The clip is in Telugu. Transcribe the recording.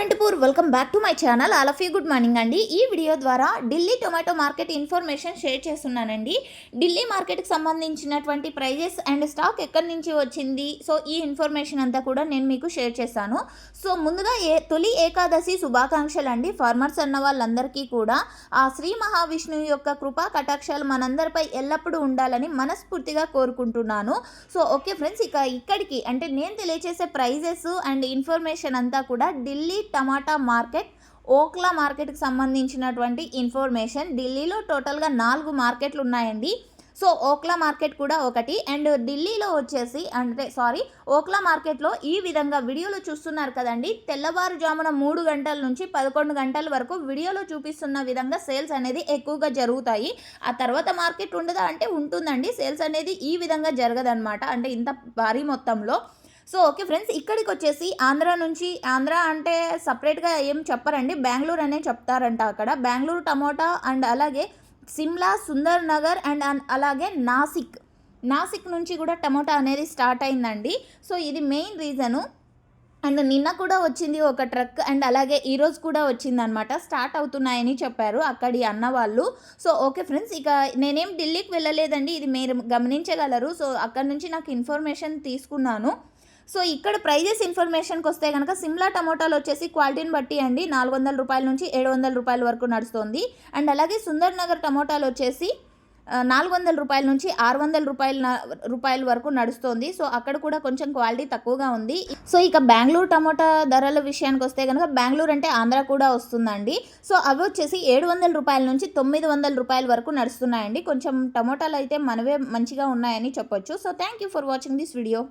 Anantapur welcome back to my channel all of you good morning అండి. ఈ వీడియో ద్వారా Delhi tomato market information share చేస్తున్నానండి. ఢిల్లీ మార్కెట్కి సంబంధించినటువంటి ప్రైజెస్ అండ్ స్టాక్ ఎక్కడి నుంచి వచ్చింది? సో ఈ ఇన్ఫర్మేషన్ అంతా కూడా నేను మీకు షేర్ చేశాను సో ముందుగా ఏ తొలి ఏకాదశి శుభాకాంక్షలు అండి. ఫార్మర్స్ అన్న వాళ్ళందరికీ కూడా ఆ శ్రీ మహావిష్ణువు యొక్క కృపా కటాక్షాలు మనందరిపై ఎల్లప్పుడూ ఉండాలని మనస్ఫూర్తిగా కోరుకుంటున్నాను. సో ఓకే ఫ్రెండ్స్ ఇక ఇక్కడికి అంటే నేను తెలియచేసే ప్రైజెస్ అండ్ ఇన్ఫర్మేషన్ అంతా కూడా ఢిల్లీ టమాటా మార్కెట్ ఓక్లా మార్కెట్కి సంబంధించినటువంటి ఇన్ఫర్మేషన్ ఢిల్లీలో టోటల్గా నాలుగు మార్కెట్లు ఉన్నాయండి. సో ఓక్లా మార్కెట్ కూడా ఒకటి. అండ్ ఢిల్లీలో వచ్చేసి అంటే సారీ ఓక్లా మార్కెట్లో ఈ విధంగా వీడియోలో చూస్తున్నారు కదండి. తెల్లవారుజామున మూడు గంటల నుంచి పదకొండు గంటల వరకు వీడియోలో చూపిస్తున్న విధంగా సేల్స్ అనేది ఎక్కువగా జరుగుతాయి. ఆ తర్వాత మార్కెట్ ఉండదా అంటే ఉంటుందండి. సేల్స్ అనేది ఈ విధంగా జరగదన్నమాట. అంటే ఇంత భారీ మొత్తంలో. సో ఓకే ఫ్రెండ్స్ ఇక్కడికి వచ్చేసి ఆంధ్ర నుంచి ఆంధ్ర అంటే సపరేట్గా ఏం చెప్పరండి బెంగళూరు అనే చెప్తారంట అక్కడ. బెంగళూరు టమోటా అండ్ అలాగే సిమ్లా సుందర్ నగర్ అండ్ అలాగే నాసిక్. నాసిక్ నుంచి కూడా టమోటా అనేది స్టార్ట్ అయిందండి. సో ఇది మెయిన్ రీజను. అండ్ నిన్న కూడా వచ్చింది ఒక ట్రక్ అండ్ అలాగే ఈరోజు కూడా వచ్చింది అనమాట స్టార్ట్ అవుతున్నాయని చెప్పారు అక్కడి అన్న వాళ్ళు. సో ఓకే ఫ్రెండ్స్ ఇక నేనేం ఢిల్లీకి వెళ్ళలేదండి. ఇది మీరు గమనించగలరు. సో అక్కడ నుంచి నాకు ఇన్ఫర్మేషన్ తీసుకున్నాను. సో ఇక్కడ ప్రైజెస్ ఇన్ఫర్మేషన్కి వస్తే కనుక సిమ్లా టమోటాలు వచ్చేసి క్వాలిటీని బట్టి అండి నాలుగు వందల రూపాయల నుంచి ఏడు వందల రూపాయల వరకు నడుస్తుంది. అండ్ అలాగే సుందర్ నగర్ టమోటాలు వచ్చేసి నాలుగు వందల రూపాయల నుంచి ఆరు వందల రూపాయల రూపాయల వరకు నడుస్తుంది. సో అక్కడ కూడా కొంచెం క్వాలిటీ తక్కువగా ఉంది. సో ఇక బెంగళూరు టమోటా ధరల విషయానికి వస్తే కనుక బెంగళూరు అంటే ఆంధ్ర కూడా వస్తుందండి. సో అవి వచ్చేసి ఏడు వందల రూపాయల నుంచి తొమ్మిది వందల రూపాయల వరకు నడుస్తున్నాయండి. కొంచెం టమోటాలు అయితే మనవే మంచిగా ఉన్నాయని చెప్పొచ్చు. So thank you for watching this video.